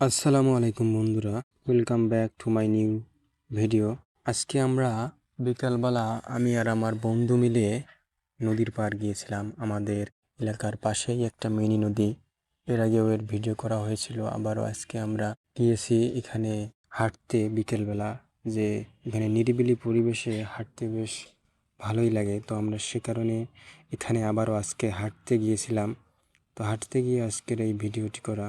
আসসালামু আলাইকুম বন্ধুরা welcome back to my new video আজকে আমরা বিকালবেলা আমি আর আমার বন্ধু মিলে নদীর পাড় গিয়েছিলাম। আমাদের এলাকার পাশেই একটা মিনি নদী। এর আগেও এর ভিডিও করা হয়েছিল। আবারও আজকে আমরা গিয়েছি এখানে হাঁটতে বিকেলবেলা। যে এখানে নিরিবিলি পরিবেশে হাঁটতে বেশ ভালোই লাগে। তো আমরা সে কারণে এখানে আবারও আজকে হাঁটতে গিয়েছিলাম। তো হাঁটতে গিয়ে আজকের এই ভিডিওটি করা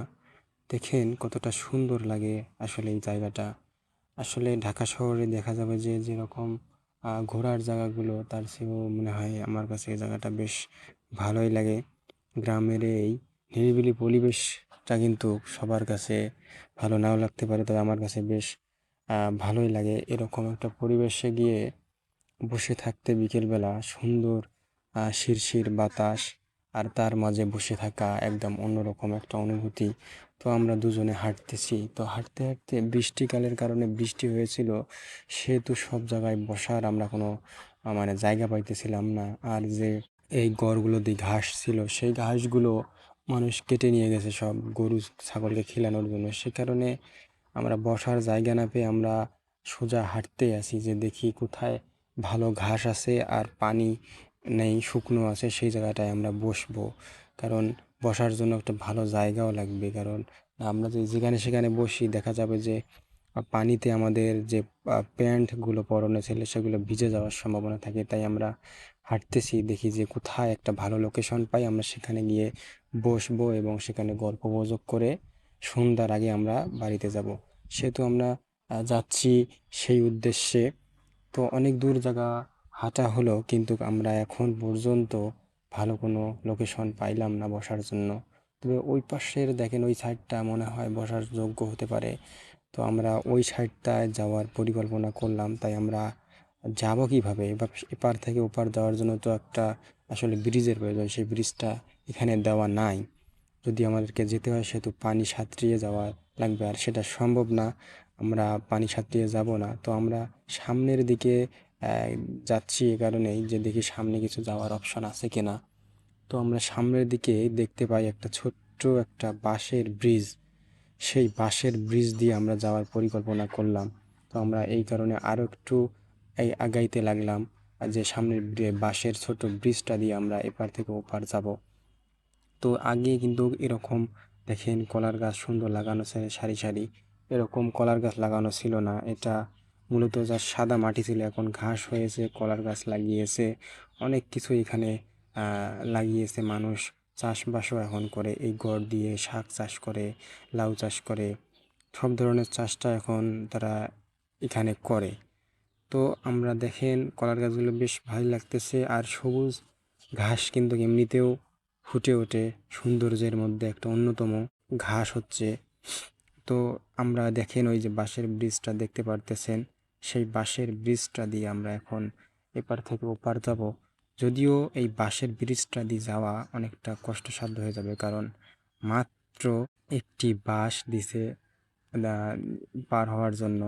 দেখেন কতটা সুন্দর লাগে আসলে এই জায়গাটা। আসলে ঢাকা শহরে দেখা যাবে যে যেরকম ঘোরার জায়গাগুলো, তার চেয়েও মনে হয় আমার কাছে এই জায়গাটা বেশ ভালোই লাগে। গ্রামের এই নিরিবিলি পরিবেশটা কিন্তু সবার কাছে ভালো নাও লাগতে পারে, তবে আমার কাছে বেশ ভালোই লাগে। এরকম একটা পরিবেশে গিয়ে বসে থাকতে বিকেলবেলা সুন্দর শিরশির বাতাস আর তার মাঝে বসে থাকা একদম অন্যরকম একটা অনুভূতি। তো আমরা দুজনে হাঁটতেছি। তো হাঁটতে হাঁটতে বৃষ্টিকালের কারণে বৃষ্টি হয়েছিল, সেহেতু সব জায়গায় বসার আমরা কোনো মানে জায়গা পাইতেছিলাম না। আর যে এই গড়গুলো দিয়ে ঘাস ছিল, সেই ঘাসগুলো মানুষ কেটে নিয়ে গেছে সব গরু, ছাগলকে খিলানোর জন্য। সে কারণে আমরা বসার জায়গা না পেয়ে আমরা সোজা হাঁটতেই আছি যে দেখি কোথায় ভালো ঘাস আছে আর পানি নেই, শুকনো আছে, সেই জায়গাটায় আমরা বসবো। কারণ বসার জন্য একটা ভালো জায়গাও লাগবে। কারণ আমরা যদি যেখানে সেখানে বসি, দেখা যাবে যে পানিতে আমাদের যে প্যান্টগুলো পরনে ছিল, সেগুলো ভিজে যাওয়ার সম্ভাবনা থাকে। তাই আমরা হাঁটতেছি, দেখি যে কোথায় একটা ভালো লোকেশন পাই, আমরা সেখানে গিয়ে বসবো এবং সেখানে গল্প গুজব করে সন্ধ্যার আগে আমরা বাড়িতে যাব। সেহেতু আমরা যাচ্ছি সেই উদ্দেশ্যে। তো অনেক দূর জায়গা হাঁটা হলো কিন্তু আমরা এখন পর্যন্ত ভালো কোনো লোকেশন পাইলাম না বসার জন্য। তবে ওই পাশের দেখেন ওই সাইডটা মনে হয় বসার যোগ্য হতে পারে। তো আমরা ওই সাইডটায় যাওয়ার পরিকল্পনা করলাম, তাই আমরা যাব কীভাবে? এবার এপার থেকে ওপার যাওয়ার জন্য তো একটা আসলে ব্রিজের প্রয়োজন, সেই ব্রিজটা এখানে দেওয়া নাই। যদি আমাদেরকে যেতে হয় সেহেতু পানি সাঁতরিয়ে যাওয়া লাগবে, আর সেটা সম্ভব না। আমরা পানি সাঁতরিয়ে যাব না। তো আমরা সামনের দিকে যাচ্ছি এ কারণেই যে দেখি সামনে কিছু যাওয়ার অপশন আছে কিনা। তো আমরা সামনের দিকে দেখতে পাই একটা ছোট্ট একটা বাঁশের ব্রিজ সেই বাঁশের ব্রিজ দিয়ে আমরা যাওয়ার পরিকল্পনা করলাম। তো আমরা এই কারণে আরও একটু এই আগাইতে লাগলাম যে সামনের বাঁশের ছোট ব্রিজটা দিয়ে আমরা এপার থেকে ওপার যাব। তো আগে কিন্তু এরকম দেখেন কলার গাছ সুন্দর লাগানো সারি সারি। এরকম কলার গাছ লাগানো ছিল না। এটা মূলত যা সাদা মাটি ছিল, এখন ঘাস হয়েছে, কলার গাছ লাগিয়েছে, অনেক কিছু এখানে লাগিয়েছে মানুষ। চাষবাসও এখন করে, এই গড় দিয়ে শাক চাষ করে, লাউ চাষ করে, সব ধরনের চাষটা এখন তারা এখানে করে। তো আমরা দেখেন, কলার গাছগুলো বেশ ভালো লাগতেছে, আর সবুজ ঘাস কিন্তু এমনিতেও ফুটে ওঠে, সৌন্দর্যের মধ্যে একটা অন্যতম ঘাস হচ্ছে। তো আমরা দেখেন, ওই যে বাঁশের ব্রিজটা দেখতে পারতেছেন সেই বাঁশের ব্রিজটা দিয়ে আমরা এখন এপার থেকে ওপার যাব। যদিও এই বাঁশের ব্রিজটা দিয়ে যাওয়া অনেকটা কষ্টসাধ্য হয়ে যাবে, কারণ মাত্র একটি বাঁশ দিছে পার হওয়ার জন্য।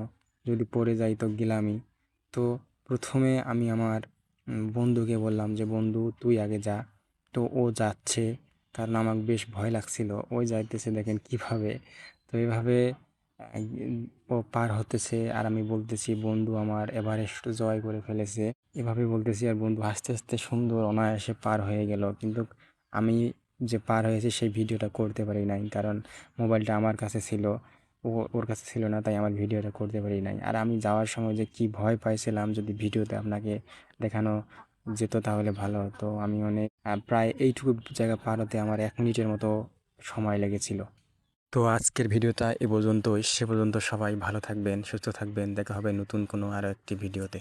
যদি পড়ে যাই তো গেলামই। তো প্রথমে আমি আমার বন্ধুকে বললাম যে, বন্ধু, তুই আগে যা। তো ও যাচ্ছে, কারণ আমার বেশ ভয় লাগছিল। ওই যাইতেছে দেখেন কীভাবে। তো এইভাবে পার হতেছে আর আমি বলতেছি, বন্ধু আমার এভারেস্ট জয় করে ফেলেছে। এভাবে বলতেছি, আর বন্ধু আস্তে আস্তে সুন্দর অনায়াসে পার হয়ে গেল। কিন্তু আমি যে পার হয়েছে সেই ভিডিওটা করতে পারি নাই, কারণ মোবাইলটা আমার কাছে ছিল। ও, ওর কাছে ছিল না, তাই আমার ভিডিওটা করতে পারি নাই। আর আমি যাওয়ার সময় যে কি ভয় পাইছিলাম যদি ভিডিওতে আপনাকে দেখানো যেত তাহলে ভালো হতো। আমি অনেক প্রায় এইটুকু জায়গা পার হতে আমার এক মিনিটের মতো সময় লেগেছিল। তো আজকের ভিডিওটা এ পর্যন্তই। সে পর্যন্ত সবাই ভালো থাকবেন, সুস্থ থাকবেন। দেখা হবে নতুন কোনো আরও একটি ভিডিওতে।